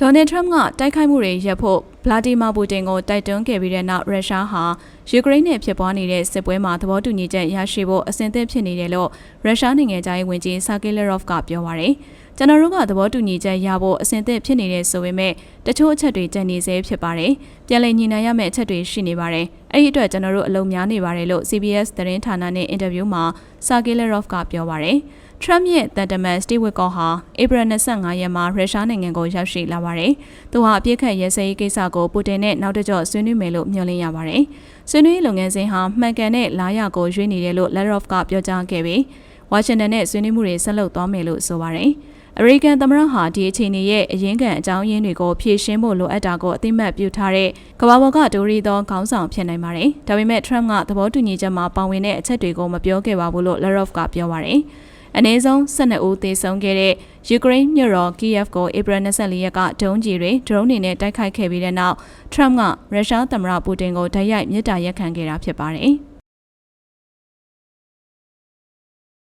ဒေါ်နယ်ထရမ့်ကတိုက်ခိုက်မှုတွေရပ်ဖို့ ဗလာဒီမာပူတင်ကိုတိုက်တွန်းခဲ့ပြီးတဲ့နောက်ရုရှားဟာယူကရိန်းနဲ့ဖြစ်ပွားနေတဲ့စစ်ပွဲမှာသဘောတူညီချက်ရရှိဖို့အဆင်သင့်ဖြစ်နေတယ်လို့ရုရှားနိုင်ငံသားရေးဝန်ကြီးဆာကီလရော့ဖ်ကပြောပါရယ်။ကျွန်တော်တို့ကသဘောတူညီချက်ရဖို့အဆင်သင့်ဖြစ်နေတဲ့ဆိုပေမဲ့တချို့အချက်တွေကြံနေသေးဖြစ်ပါတယ်။ပြန်လည်ညှိနှိုင်းရမယ့်အချက်တွေရှိနေပါတယ်။အဲ့ဒီအတွက်ကျွန်တော်တို့အလုံးများနေပါတယ်လို့ CBS သတင်းဌာနနဲ့အင်တာဗျူးမှာဆာကီလရော့ဖ်ကပြောပါရယ်။ Trump ရဲ့တန်တမန်စတီဝစ်ကောဟာဧပြီ25ရက်မှာရုရှားနိုင်ငံကိုရောက်ရှိလာပါတယ်။သူဟာအပြစ်ခတ်ရဲစဲရေးကိစ္စကိုပူတင်နဲ့နောက်တစ်ကြော့ဆွေးနွေးမယ်လို့မျှော်လင့်ရပါတယ်။ဆွေးနွေးလုပ်ငန်းစဉ်ဟာမှန်ကန်တဲ့လာရကိုရွေးနေတယ်လို့ Lavrov ကပြောကြားခဲ့ပြီးဝါရှင်တန်နဲ့ဆွေးနွေးမှုတွေဆက်လုပ်သွားမယ်လို့ဆိုပါတယ်။အမေရိကန်သမ္မတဟာဒီအခြေအနေရဲ့အရင်းခံအကြောင်းရင်းတွေကိုဖြေရှင်းဖို့လိုအပ်တာကိုအသိမှတ်ပြုထားတဲ့ကမ္ဘာပေါ်ကဒိုရီသောခေါင်းဆောင်ဖြစ်နိုင်ပါတယ်။ဒါပေမဲ့ Trump ကသဘောတူညီချက်မှာပါဝင်တဲ့အချက်တွေကိုမပြောခဲ့ပါဘူးလို့ Lavrov ကပြောပါတယ်။ အနည်းဆုံး12ဦးသေဆုံးခဲ့တဲ့ယူကရိန်းမြို့တော်ကီယက်ကိုဧပြီ24ရက်ကဒုံးကျည်တွေဒရုန်းတွေနဲ့တိုက်ခိုက်ခဲ့ပြီးတဲ့နောက်ထရမ့်ကရုရှားသမ္မတပူတင်ကိုတိုက်ရိုက်မြစ်တာရက်ခံခဲ့တာဖြစ်ပါတယ်။